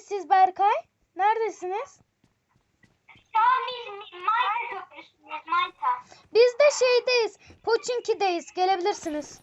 siz Berkay? Neredesiniz? Şu an biz Malta köprüsündeyiz. Malta. Biz de şeydeyiz. Poçinki'deyiz. Gelebilirsiniz.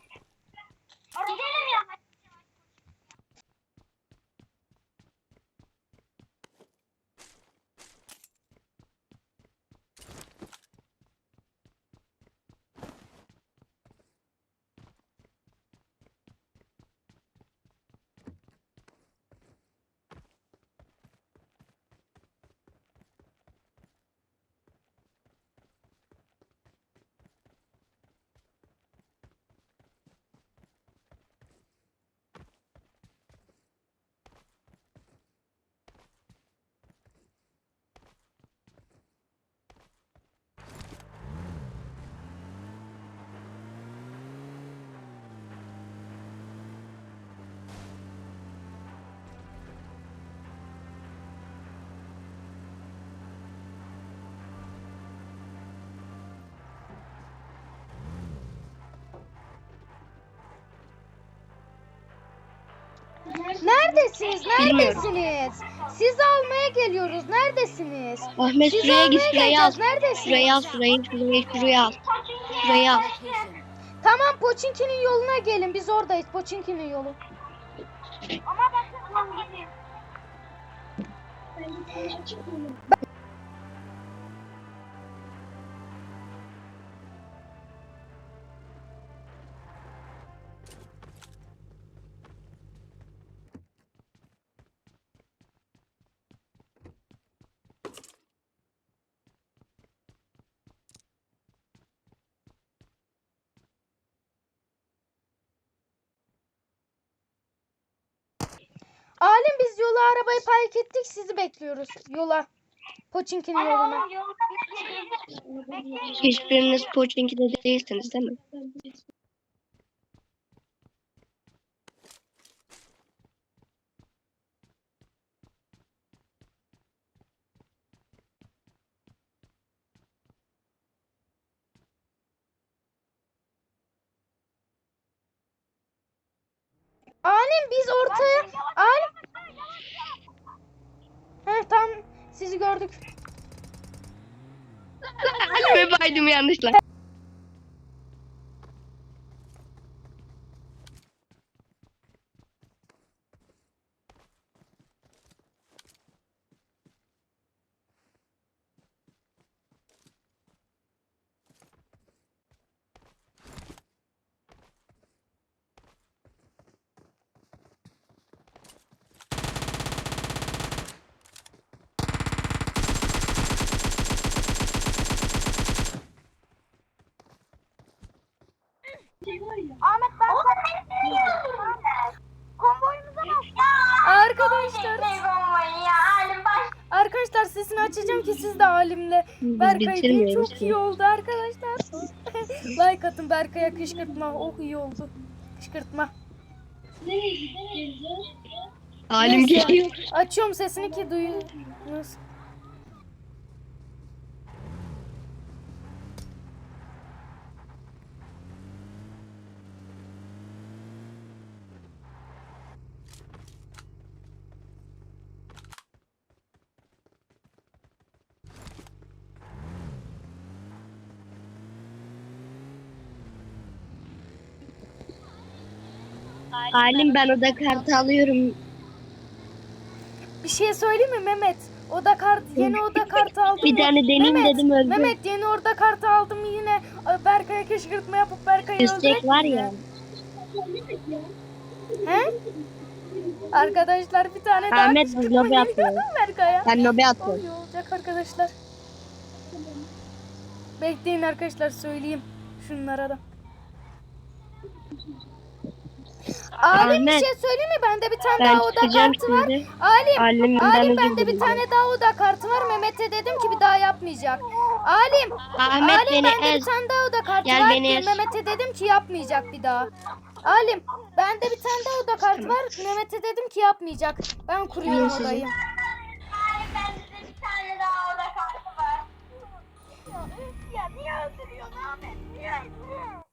Neredesiniz? Bilmiyorum. Neredesiniz? Sizi almaya geliyoruz. Neredesiniz? Ahmet Sizi şuraya git şuraya al. Neredesiniz? Şuraya al şurayı şurayı şuraya al. Şuraya al. Tamam Poçinki'nin yoluna gelin. Biz oradayız. Poçinki'nin yolu. Ama bakın tamam gidelim. Alim biz yola arabayı park ettik. Sizi bekliyoruz. Yola. Poçinki'nin yoluna. Hiçbiriniz Pochinki'de değilsiniz değil mi? Alim biz ortaya... Alim... Heh tam sizi gördük. Halime baydım yanlışla. Ahmet ben sana Konvoyumuza bak. Arkadaşlar. Ne konvoyu ya? Halim baş. Arkadaşlar sesini açacağım ki siz de Deyin. bitirmiyoruz Çok iyi oldu arkadaşlar. like atın Berkay'a kışkırtma. Oh iyi oldu. Kışkırtma. Halim Neyse, geliyor. Açıyorum sesini ki duyunuz. Halim ben oda kartı alıyorum. Bir şey söyleyeyim mi Mehmet? Oda kart yeni oda kartı aldım. Bir ya. tane deneyeyim Mehmet, dedim, öldü. Mehmet yeni oda kartı aldım yine Berkay'a kışkırtma yapıp Berkay'ı Üstek öldürek var ya. He? Arkadaşlar bir tane daha Ahmet kışkırtma lobi atıyoruz. Berkay'a. Ben lobi atıyorum. olacak arkadaşlar. Bekleyin arkadaşlar söyleyeyim şunlara da. Alim bir şey söyleyeyim mi? Bende bir tane Ben daha oda çıkacağım kartı var. şimdi. Alim, Alim, ben Alim özür bende bir tane daha oda kartı var. Mehmet'e dedim ki bir daha yapmayacak. Alim, Ahmet Alim beni bende bir ez. tane daha oda kartı Gel var. beni diye ez. Mehmet'e dedim ki yapmayacak bir daha. Alim, bende bir tane daha oda kartı var. Mehmet'e dedim ki yapmayacak. Ben kuruyorum Sizin- odayı.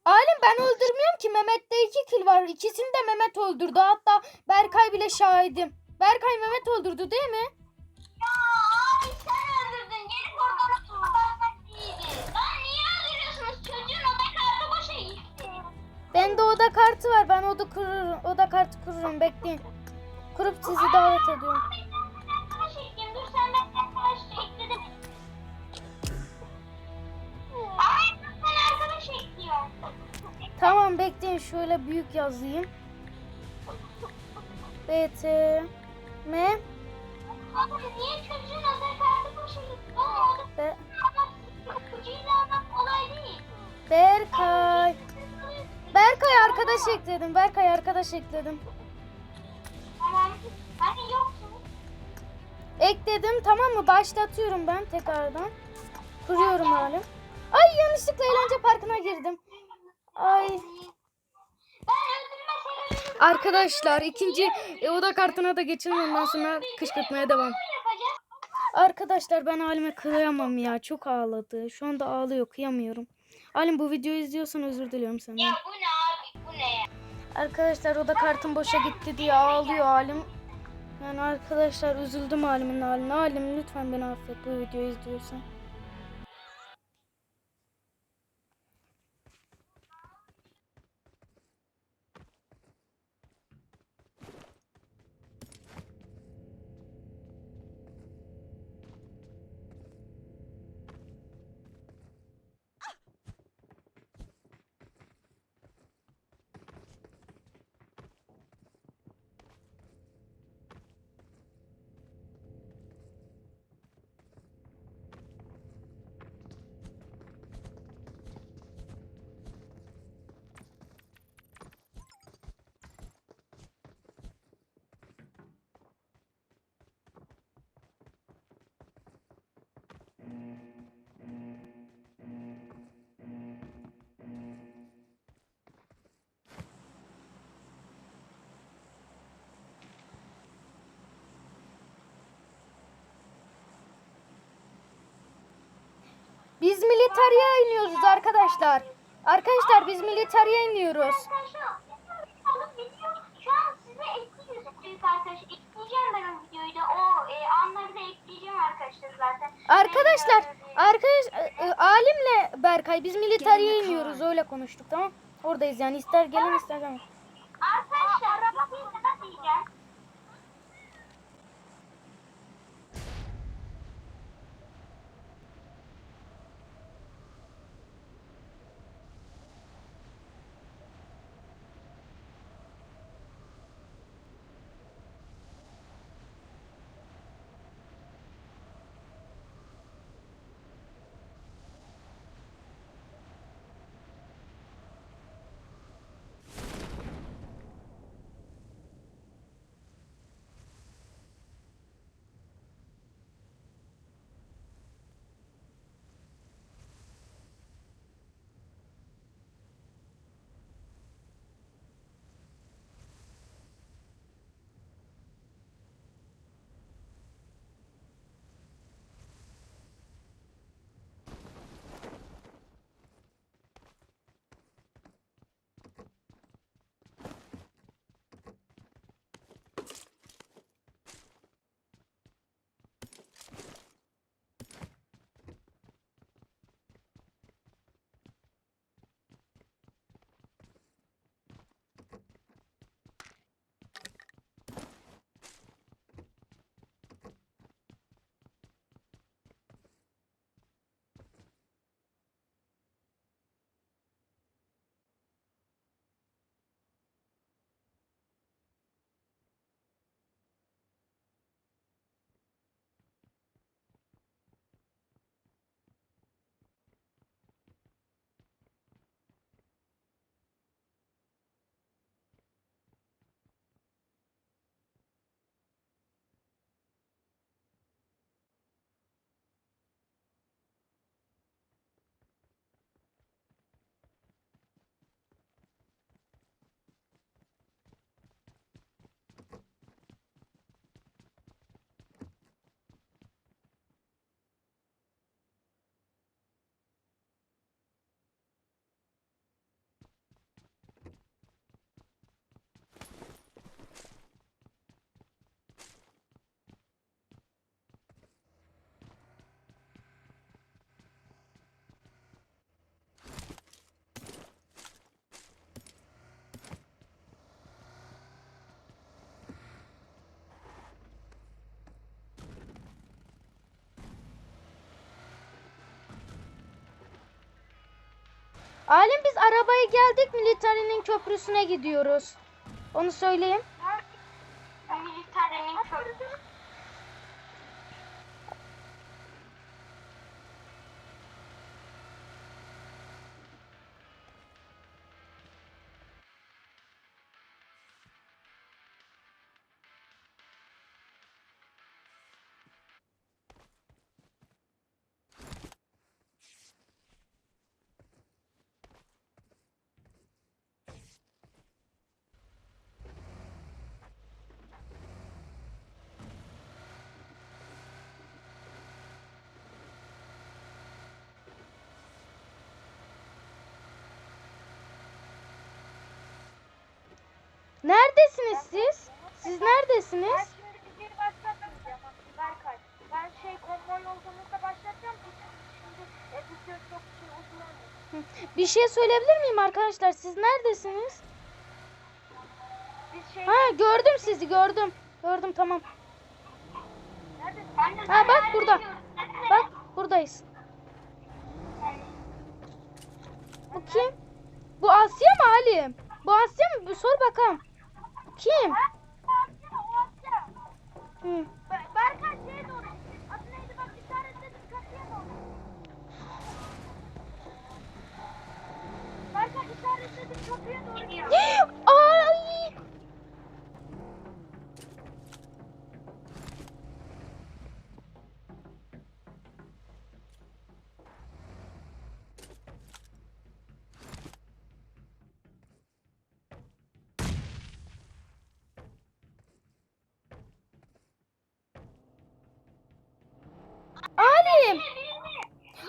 Alim ben öldürmüyorum ki Mehmet'te iki kill var. İkisini de Mehmet öldürdü. Hatta Berkay bile şahidim. Berkay Mehmet öldürdü değil mi? Ya abi sen öldürdün. Kapatmak iyiydi. Lan niye öldürüyorsunuz? Çocuğun oda kartı boşa gitti. Bende oda kartı var. Ben oda kururum. Oda kartı kururum. Bekleyin. Kurup sizi davet ediyorum. Abi Tamam bekleyin. Şöyle büyük yazayım. B T M Be. Berkay. Berkay arkadaş ekledim. Berkay arkadaş ekledim. Tamam. Hani yoksun. Ekledim tamam mı? Başlatıyorum ben tekrardan. Kuruyorum halim. Ay yanlışlıkla eğlence parkına girdim. Ay. Arkadaşlar ikinci e, oda kartına da geçelim ondan sonra kışkırtmaya devam. Arkadaşlar ben Halim'e kıyamam ya. Çok ağladı. Şu anda ağlıyor. Kıyamıyorum. Halim bu videoyu izliyorsan özür diliyorum senden. Ya bu ne abi bu ne? Arkadaşlar oda kartım boşa gitti diye ağlıyor Halim. Yani arkadaşlar üzüldüm Halim'in haline. Halim lütfen beni affet bu videoyu izliyorsan. Biz militariye iniyoruz arkadaşlar. Arkadaşlar biz militariye iniyoruz. Arkadaşlar arkadaş e, e, Alimle Berkay biz militariye iniyoruz. Öyle konuştuk tamam? Oradayız yani ister gelin ister gelin. Arkadaşlar Alim biz arabaya geldik militerinin köprüsüne gidiyoruz. Onu söyleyeyim. Çok şey uzun olmuyor. Bir şey söyleyebilir miyim arkadaşlar? Siz neredesiniz? Ha gördüm sizi gördüm. Gördüm tamam. Ha bak burada. Bak buradayız. Bu kim? Bu Asya mı Halim? Bu Asya mı? Bir sor bakalım. Bu kim? Hı. Berkay şeye doğru. Adı neydi bak işaretledim kapıya doğru. Berkay işaretledim kapıya doğru. Ay! Alim!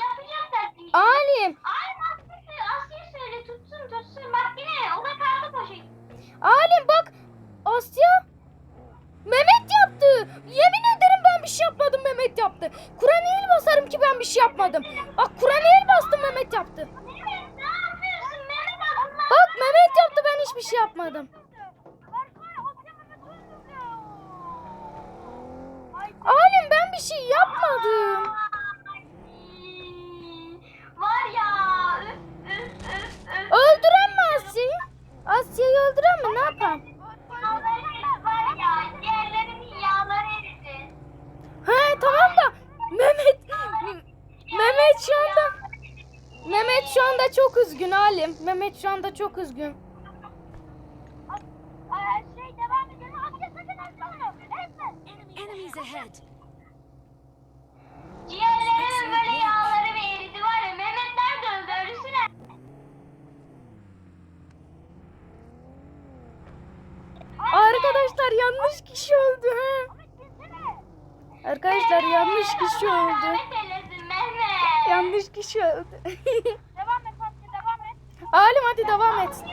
Yapacaklar. Alim! Ay Asya, Asya söyle tutsun tutsun. Bak yine o da kaldı poşet. Alim bak! Asya! Mehmet yaptı. Yemin ederim ben bir şey yapmadım Mehmet yaptı. Kur'an'a el basarım ki ben bir şey yapmadım. Bak Kur'an'a el bastım Mehmet yaptı. Mehmet ne yapıyorsun Mehmet Allah. Bak Mehmet yaptı ben hiçbir şey yapmadım. Berkay Asya Mehmet öldürdü. Ay Alim ben bir şey yapmadım. Ay, Var ya üf üf üf üf. Öldüren mi Asya'yı? Asya'yı öldüren mi? Ne yapalım? Yağları var ya diğerlerinin yağları eridi. He tamam da Mehmet Mehmet şu anda Mehmet şu anda çok üzgün Alim. Mehmet şu anda çok üzgün. Şey devam edelim. Asya sakın açma onu. Etme. Enemies ahead. Ciğerlerinin böyle yağları ve eridi var ya. Mehmet nerede öldü? Ölüsüne. Arkadaşlar yanlış kişi öldü he. Arkadaşlar yanlış kişi öldü. Mehmet. Yanlış kişi öldü. Devam et Asya devam et. Alim hadi devam et.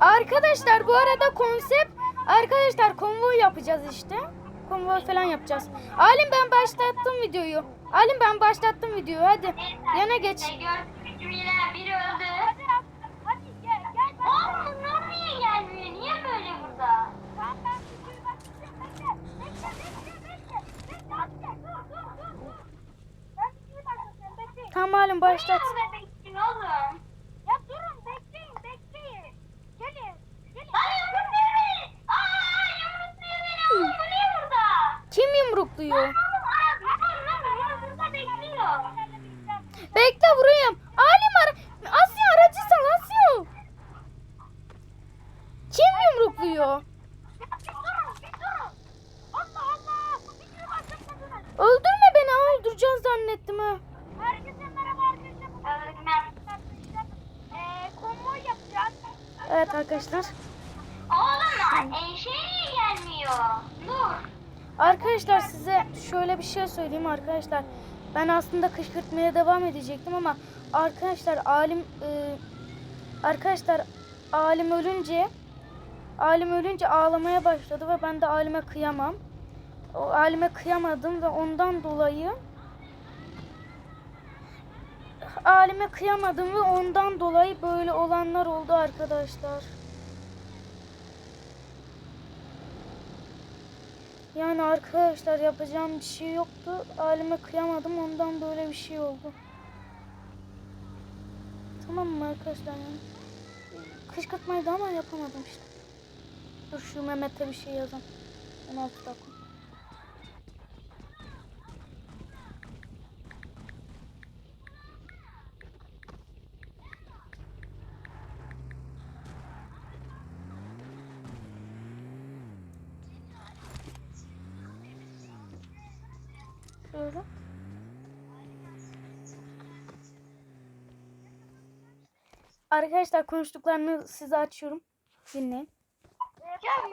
Arkadaşlar bu arada konsept arkadaşlar konvoy yapacağız işte. Konvoy falan yapacağız. Alim ben başlattım videoyu. Alim ben başlattım videoyu hadi. Yana geç. Biri öldü. Tamam ben videoyu başlatayım. Bekle bekle bekle bekle. Bekle Asya dur dur dur. dur. Ben videoyu başlatıyorum bekleyin. Tamam Alim başlat. Niye burada bekleyin oğlum? Ya durun bekleyin bekleyin. Gelin. Gelin. Ay yumrukluyor beni. Aa yumrukluyor beni. Oğlum bu niye burada? Kim yumrukluyor? Oğlum aa durun lan. Burada bekliyor. Bekle vurayım. Alim ara Asya aracı sal Asya. Kim yumrukluyor? Bir durun bir durun. Allah Allah. Videoyu başlatmadınız. Öldürme beni ha öldüreceğiz zannettim ha. Herkese merhaba arkadaşlar. Öğretmen. Eee konvoy yapacağız. Evet arkadaşlar. Oğlum e, şey niye gelmiyor? Dur. Arkadaşlar size şöyle bir şey söyleyeyim arkadaşlar. Ben aslında kışkırtmaya devam edecektim ama arkadaşlar alim e, arkadaşlar alim ölünce alim ölünce ağlamaya başladı ve ben de alime kıyamam. O alime kıyamadım ve ondan dolayı alime kıyamadım ve ondan dolayı böyle olanlar oldu arkadaşlar. Yani arkadaşlar yapacağım bir şey yoktu. Halime kıyamadım ondan böyle bir şey oldu. Tamam mı arkadaşlar yani? Kışkırtmaydı ama yapamadım işte. Dur şu Mehmet'e bir şey yazalım. 16 dakika. Şöyle. Arkadaşlar konuştuklarını size açıyorum. Dinleyin. Ya ben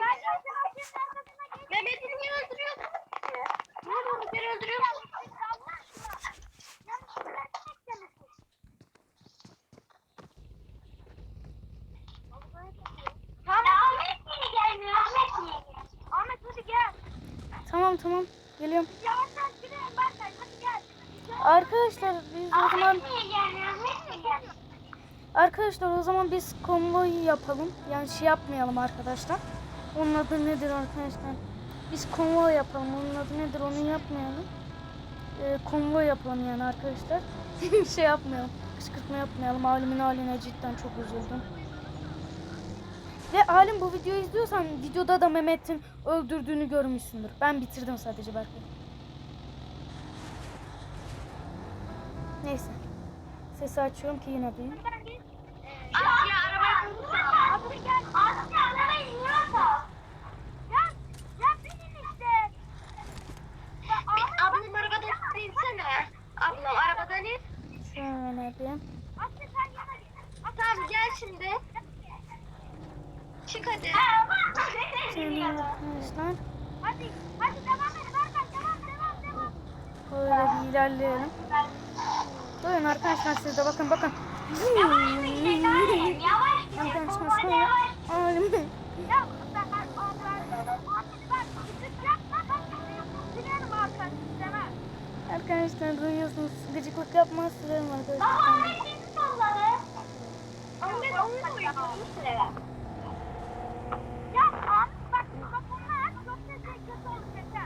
Mehmet'i niye öldürüyorsun? Niye bunu beni öldürüyorsun? Tamam. Ahmet niye gelmiyor? Ahmet niye gelmiyor? Ahmet hadi gel. Tamam tamam. Geliyorum. Yavaştan gidelim Berkay hadi gel. Arkadaşlar biz o zaman arkadaşlar o zaman biz konvoy yapalım. Yani şey yapmayalım arkadaşlar. Onun adı nedir arkadaşlar? Biz konvoy yapalım. Onun adı nedir onu yapmayalım. Ee, konvoy yapalım yani arkadaşlar. şey yapmayalım. Kışkırtma yapmayalım. Alimin haline cidden çok üzüldüm. Ve Alim bu videoyu izliyorsan videoda da Mehmet'in öldürdüğünü görmüşsündür. Ben bitirdim sadece belki. Neyse. Sesi açıyorum ki yine. Bir ablam arabadan insene. Ablam arabadan in. Şöyle bir. Tamam gel şimdi. Çık hadi. Şöyle arkadaşlar. Hadi, hadi devam et. Devam, devam, devam. Böyle bir ilerleyelim. Durun arkadaşlar siz de bakın bakın. Arkadaşlar arkanı istemem. Arkadaşlar duyuyorsunuz. Gıcıklık yapmaz Baba arkadaşlar. Ahmet bizi salladı. Ahmet oyun oynuyor süreler. Ya Ahmet bak mikrofonunu aç yoksa şey kötü olacak ha.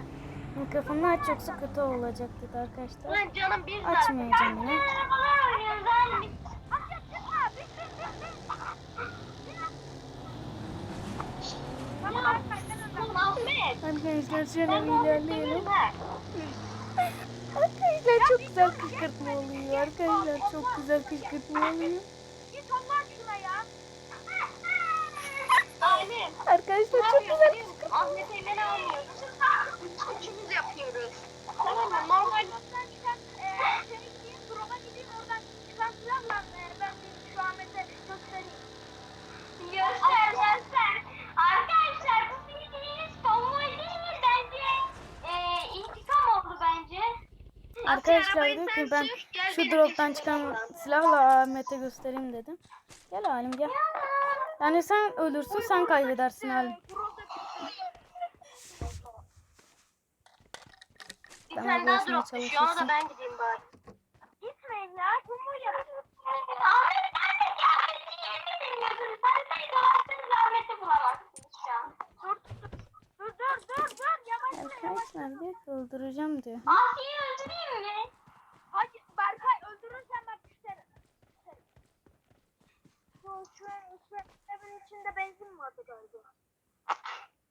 Mikrofonunu aç yoksa kötü olacak dedi arkadaşlar. Ulan canım biz Açmayacağım yine. Arkadaşlar. Şöyle bir ilerleyelim. Arkadaşlar çok güzel kışkırtma oluyor. Arkadaşlar çok güzel kışkırtma oluyor. Arkadaşlar çok güzel kışkırtma. Ahmet Eymen'i almıyoruz. Üçümüz. Tamam mı? Göstereyim. Göster göster. Arkadaşlar bu bildiğiniz konvoy değil? Bence eee intikam oldu bence. Arkadaşlar dedim ki ben şu drop'tan çıkan silahla Ahmet'e göstereyim dedim. Gel Halim gel. Yani sen ölürsün sen kaybedersin Halim. Bir Bana tane daha drop düşüyor ona çalışıyorsun. da ben gideyim bari. Gitmeyin ya. Yemin bulamazsınız şu an. Dur dur dur dur dur. Yavaş yavaş. Arkadaşlar diyor ki öldüreceğim diyor. Asiye'yi öldüreyim mi? Hayır Berkay öldürürsen bak küserim. Şu şu şu evin içinde benzin vardı galiba.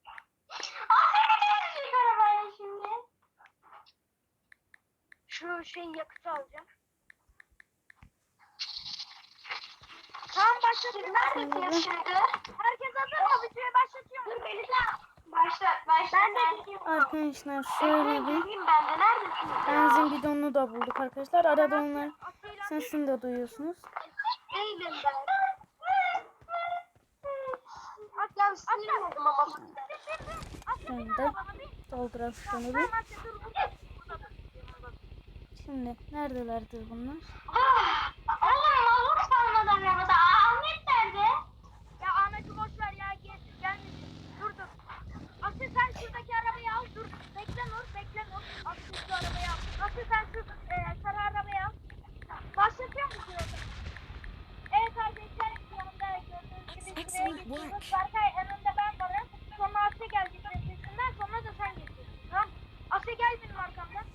De öldürecek arabayla şimdi. Şu şeyi yakıtı alacağım. Tamam başlatıyorum. Neredesiniz şimdi? Herkes hazır mı? Videoyu başlatıyorum. Dur Melisa. Başlat başlat. Ben de gideyim. Arkadaşlar şöyle bir Gideyim ben de. Neredesiniz? benzin bidonunu da bulduk arkadaşlar. Arada onlar sesini de duyuyorsunuz. Değilim ben. Ya sinir oldum ama. Şimdi dolduralım şunu bir. Şimdi neredelerdir bunlar? Ah, Oğlum mazot kalmadı arabada. Ahmet nerede? Ya Ahmet'i boş ver ya. Gel, gelmedi. Dur dur. Aslı sen şuradaki arabayı al. Dur. Bekle Nur. Bekle Nur. Aslı şu arabayı al. Aslı sen şu e, sarı arabayı al. Başlatıyor musun yoksa? Evet arkadaşlar şu anda gördüğünüz gibi şuraya geçiyoruz. Berkay önünde ben varım. Sonra Asya gelecek sesinden sonra da sen geçeceksin. Tamam. Asya gel benim arkamdan.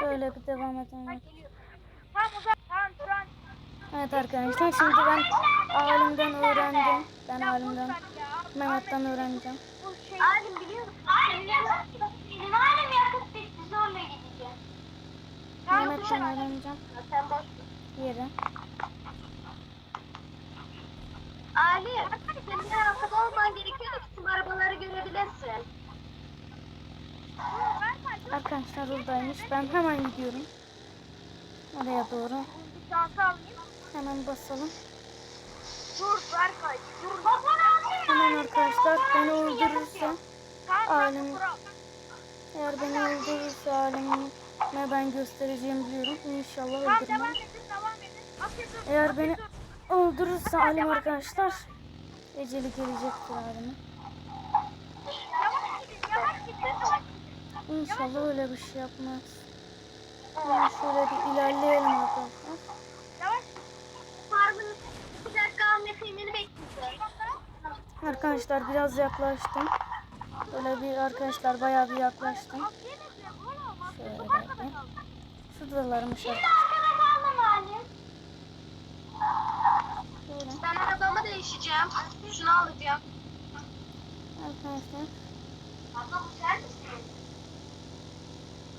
Şöyle bir devam edelim. Evet arkadaşlar şimdi ben alimden öğrendim. Ben alimden Mehmet'ten öğreneceğim. Alim biliyor musun? Alim yakıt bitti. Alim. Zorla gideceğim. Mehmet'ten öğreneceğim yeri. Ali, senin arkada olman gerekiyor ki tüm arabaları görebilirsin. Arkadaşlar oradaymış. Ben hemen gidiyorum. Oraya doğru. Hemen basalım. Hemen arkadaşlar beni öldürürse alim eğer beni öldürürse alime ben göstereceğim biliyorum. İnşallah öldürmem. Eğer beni öldürürse alim arkadaşlar eceli gelecektir alime. İnşallah öyle bir şey yapmaz. Yani şöyle bir ilerleyelim arkadaşlar. Farmın bir dakika alma filmini bekleyeceğim. Arkadaşlar biraz yaklaştım. Böyle bir arkadaşlar bayağı bir yaklaştım. Şöyle bir. Şuradalarmış arkadaşlar. Şöyle Ben arabamı değişeceğim. Şunu alacağım. arkadaşlar. Abla bu sen misin?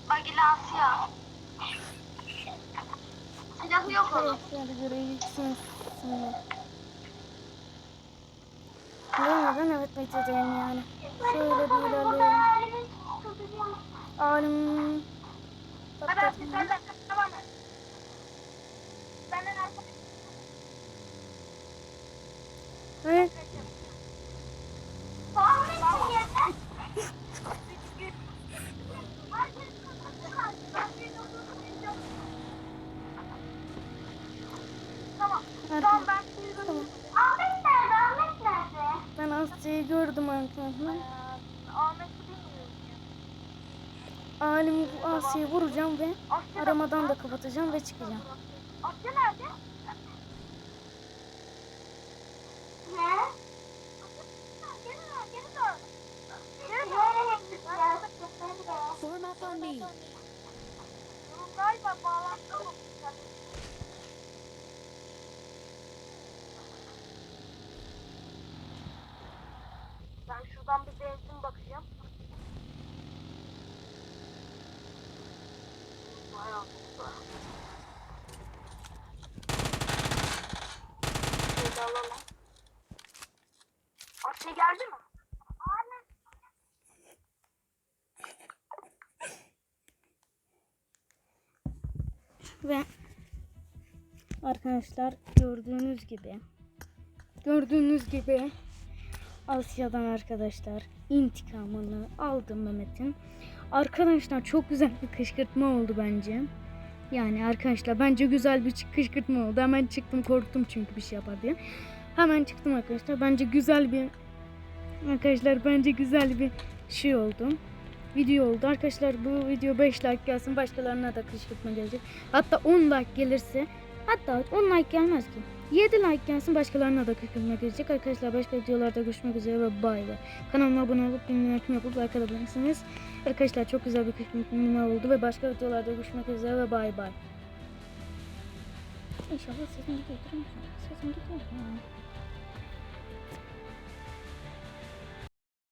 Bagili Asya. Silahı yok onun. Evet şöyle göreceksiniz şimdi. Görmeden evet metodayım yani. Şöyle bir ilerleyelim. Alim. Hadi hadi sen de tamam. Benden arkadaş. Ve Tamam. Tamam, ben tamam. Ahmet nerede? Ahmet nerede? ben Asya'yı gördüm arkadaşlar. Alim bu Asya'yı vuracağım ve aramadan da kapatacağım ve çıkacağım. Asya nerede? Arkadaşlar gördüğünüz gibi gördüğünüz gibi Asya'dan arkadaşlar intikamını aldım Mehmet'in. Arkadaşlar çok güzel bir kışkırtma oldu bence. Yani arkadaşlar bence güzel bir kışkırtma oldu. Hemen çıktım korktum çünkü bir şey yapar diye. Hemen çıktım arkadaşlar. Bence güzel bir arkadaşlar bence güzel bir şey oldu. Video oldu. Arkadaşlar bu video 5 like gelsin. Başkalarına da kışkırtma gelecek. Hatta 10 like gelirse hatta 10 like gelmez ki. 7 like gelsin başkalarına da kışkırtma gelecek. Arkadaşlar başka videolarda görüşmek üzere ve bay bay. Kanalıma abone olup açmayı yapıp like atabilirsiniz. Arkadaşlar çok güzel bir kışkırtma oldu ve başka videolarda görüşmek üzere ve bay bay. İnşallah sesim gidiyor. Sesim gidiyor.